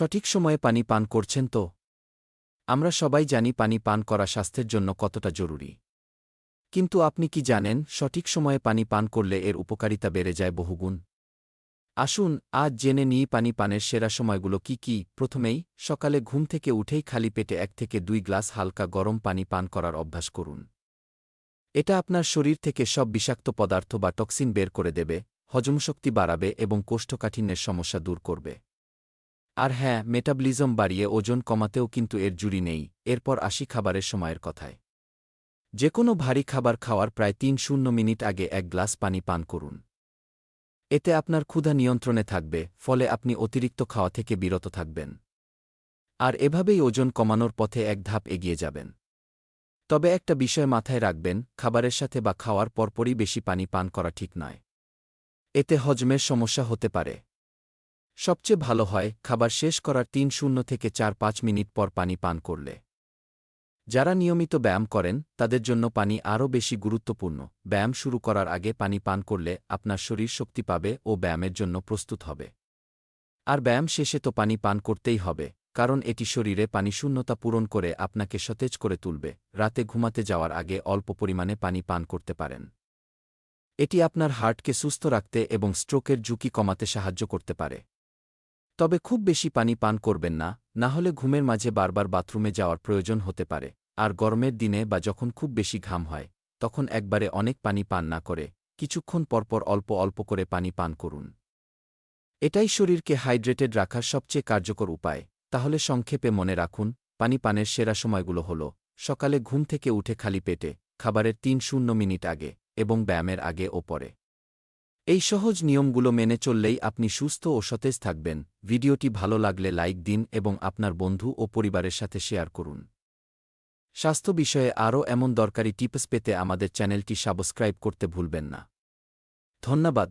সঠিক সময়ে পানি পান করছেন তো? আমরা সবাই জানি পানি পান করা স্বাস্থ্যের জন্য কতটা জরুরি। কিন্তু আপনি কি জানেন, সঠিক সময়ে পানি পান করলে এর উপকারিতা বেড়ে যায় বহুগুণ? আসুন, আজ জেনে নিই পানি পানের সেরা সময়গুলো কি কি। প্রথমেই, সকালে ঘুম থেকে উঠেই খালি পেটে এক থেকে দুই গ্লাস হালকা গরম পানি পান করার অভ্যাস করুন। এটা আপনার শরীর থেকে সব বিষাক্ত পদার্থ বা টক্সিন বের করে দেবে হজমশক্তি বাড়াবে এবং কোষ্ঠকাঠিন্যের সমস্যা দূর করবে। আর হ্যাঁ মেটাবলিজম বাড়িয়ে ওজন কমাতেও কিন্তু এর জুড়ি নেই, এরপর আসি খাবারের সময়ের কথায়। যে কোনো ভারী খাবার খাওয়ার প্রায় তিন শূন্য মিনিট আগে এক গ্লাস পানি পান করুন। এতে আপনার ক্ষুধা নিয়ন্ত্রণে থাকবে, ফলে আপনি অতিরিক্ত খাওয়া থেকে বিরত থাকবেন। আর এভাবেই ওজন কমানোর পথে এক ধাপ এগিয়ে যাবেন। তবে একটা বিষয় মাথায় রাখবেন, খাবারের সাথে বা খাওয়ার পরপরই বেশি পানি পান করা ঠিক নয়। এতে হজমের সমস্যা হতে পারে। সবচেয়ে ভালো হয়, খাবার শেষ করার তিন শূন্য থেকে চার পাঁচ মিনিট পর পানি পান করলে। যারা নিয়মিত ব্যায়াম করেন, তাদের জন্য পানি আরও বেশি গুরুত্বপূর্ণ। ব্যায়াম শুরু করার আগে পানি পান করলে আপনার শরীর শক্তি পাবে ও ব্যায়ামের জন্য প্রস্তুত হবে। আর ব্যায়াম শেষে তো পানি পান করতেই হবে, কারণ এটি শরীরে পানি শূন্যতা পূরণ করে আপনাকে সতেজ করে তুলবে। রাতে ঘুমাতে যাওয়ার আগে অল্প পরিমাণে পানি পান করতে পারেন। এটি আপনার হার্টকে সুস্থ রাখতে এবং স্ট্রোকের ঝুঁকি কমাতে সাহায্য করতে পারে। তবে খুব বেশি পানি পান করবেন না না হলে ঘুমের মাঝে বারবার বাথরুমে যাওয়ার প্রয়োজন হতে পারে, আর গরমের দিনে বা যখন খুব বেশি ঘাম হয়, তখন একবারে অনেক পানি পান না করে, কিছুক্ষণ পরপর অল্প অল্প করে পানি পান করুন। এটাই শরীরকে হাইড্রেটেড রাখার সবচেয়ে কার্যকর উপায়, তাহলে সংক্ষেপে মনে রাখুন, পানি পানের সেরা সময়গুলো হল, সকালে ঘুম থেকে উঠে খালি পেটে, খাবারের তিন শূন্য মিনিট আগে, এবং ব্যায়ামের আগে ও পরে। এই সহজ নিয়মগুলো মেনে চললেই আপনি সুস্থ ও সতেজ থাকবেন। ভিডিওটি ভালো লাগলে লাইক দিন এবং আপনার বন্ধু ও পরিবারের সাথে শেয়ার করুন। স্বাস্থ্য বিষয়ে আরও এমন দরকারি টিপস পেতে আমাদের চ্যানেলটি সাবস্ক্রাইব করতে ভুলবেন না। ধন্যবাদ।